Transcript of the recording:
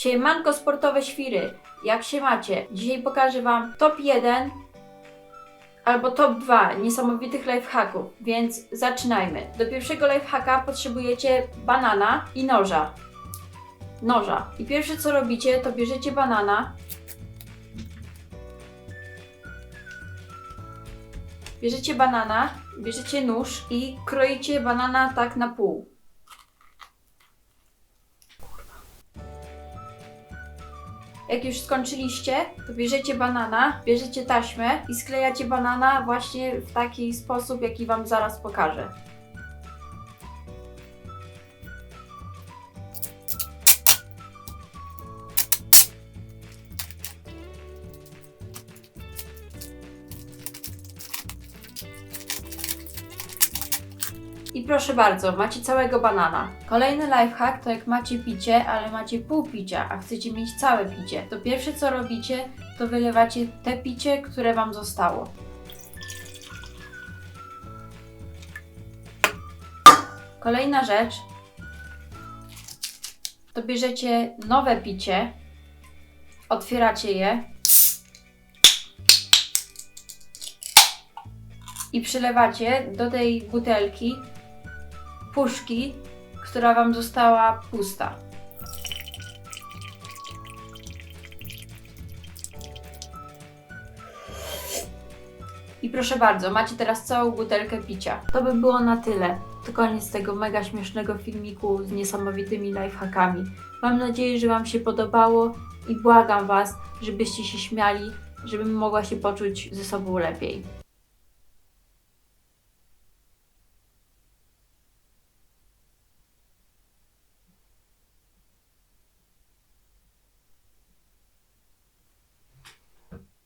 Siemanko sportowe świry, jak się macie? Dzisiaj pokażę Wam top 1 albo top 2 niesamowitych lifehacków, więc zaczynajmy. Do pierwszego lifehacka potrzebujecie banana i noża. Noża. I pierwsze co robicie, to bierzecie banana, bierzecie banana, bierzecie nóż i kroicie banana tak na pół. Jak już skończyliście, to bierzecie banana, bierzecie taśmę i sklejacie banana właśnie w taki sposób, jaki Wam zaraz pokażę. I proszę bardzo, macie całego banana. Kolejny lifehack to jak macie picie, ale macie pół picia, a chcecie mieć całe picie, to pierwsze co robicie, to wylewacie te picie, które Wam zostało. Kolejna rzecz to bierzecie nowe picie, otwieracie je i przylewacie do tej butelki puszki, która Wam została pusta. I proszę bardzo, macie teraz całą butelkę picia. To by było na tyle. To koniec tego mega śmiesznego filmiku z niesamowitymi lifehackami. Mam nadzieję, że Wam się podobało i błagam Was, żebyście się śmiali, żebym mogła się poczuć ze sobą lepiej.